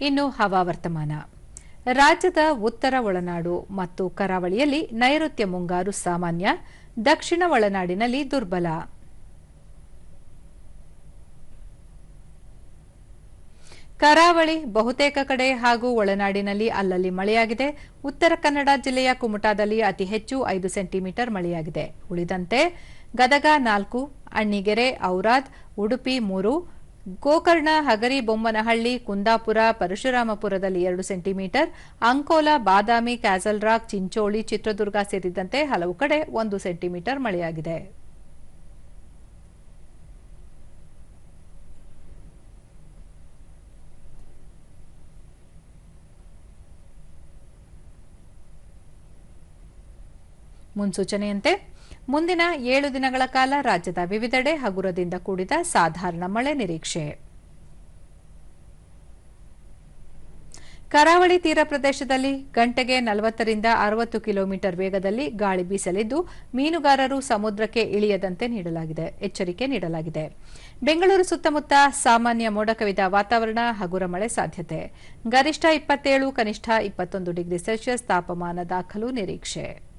ಇನ್ನು ಹವಾವರ್ತಮಾನ ರಾಜ್ಯದ ಉತ್ತರ ಒಳನಾಡು ಮತ್ತು ಕರಾವಳಿಯಲ್ಲಿ ನೈಋತ್ಯ ಮುಂಗಾರು ಸಾಮಾನ್ಯ, ದಕ್ಷಿಣ ಒಳನಾಡಿನಲ್ಲಿ ದುರ್ಬಲ. ಕರಾವಳಿ ಬಹುತೇಕ ಕಡೆ ಹಾಗೂ ಒಳನಾಡಿನಲ್ಲಿ ಅಲ್ಲಲ್ಲಿ ಮಳೆಯಾಗಿದೆ. ಉತ್ತರ ಕನ್ನಡ ಜಿಲ್ಲೆಯ ಕುಮಟಾದಲ್ಲಿ ಅತಿ ಹೆಚ್ಚು ಐದು ಸೆಂಟಿಮೀಟರ್ ಮಳೆಯಾಗಿದೆ. ಉಳಿದಂತೆ ಗದಗ ನಾಲ್ಕು, ಅಣ್ಣಿಗೆರೆ, ಔರಾದ್, ಉಡುಪಿ ಮೂರು ಗೋಕರ್ಣ, ಹಗರಿ, ಬೊಮ್ಮನಹಳ್ಳಿ, ಕುಂದಾಪುರ, ಪರಶುರಾಮಪುರದಲ್ಲಿ ಎರಡು ಸೆಂಟಿಮೀಟರ್, ಅಂಕೋಲ, ಬಾದಾಮಿ, ಕ್ಯಾಸಲ್ರಾಕ್, ಚಿಂಚೋಳಿ, ಚಿತ್ರದುರ್ಗ ಸೇರಿದಂತೆ ಹಲವು ಕಡೆ ಒಂದು ಸೆಂಟಿಮೀಟರ್ ಮಳೆಯಾಗಿದೆ. ಮುನ್ಸೂಚನೆಯಂತೆ ಮುಂದಿನ ಏಳು ದಿನಗಳ ಕಾಲ ರಾಜ್ಯದ ವಿವಿಧೆಡೆ ಹಗುರದಿಂದ ಕೂಡಿದ ಸಾಧಾರಣ ಮಳೆ ನಿರೀಕ್ಷೆ. ಕರಾವಳಿ ತೀರ ಪ್ರದೇಶದಲ್ಲಿ ಗಂಟೆಗೆ ನಲವತ್ತರಿಂದ ಅರವತ್ತು ಕಿಲೋಮೀಟರ್ ವೇಗದಲ್ಲಿ ಗಾಳಿ ಬೀಸಲಿದ್ದು, ಮೀನುಗಾರರು ಸಮುದ್ರಕ್ಕೆ ಇಳಿಯದಂತೆ ನೀಡಲಾಗಿದೆ, ಎಚ್ಚರಿಕೆ ನೀಡಲಾಗಿದೆ. ಬೆಂಗಳೂರು ಸುತ್ತಮುತ್ತ ಸಾಮಾನ್ಯ ಮೋಡಕವಿದ ವಾತಾವರಣ, ಹಗುರ ಮಳೆ ಸಾಧ್ಯತೆ. ಗರಿಷ್ಠ ಇಪ್ಪತ್ತೇಳು, ಕನಿಷ್ಠ ಇಪ್ಪತ್ತೊಂದು ಡಿಗ್ರಿ ಸೆಲ್ಸಿಯಸ್ ತಾಪಮಾನ ದಾಖಲು ನಿರೀಕ್ಷೆ.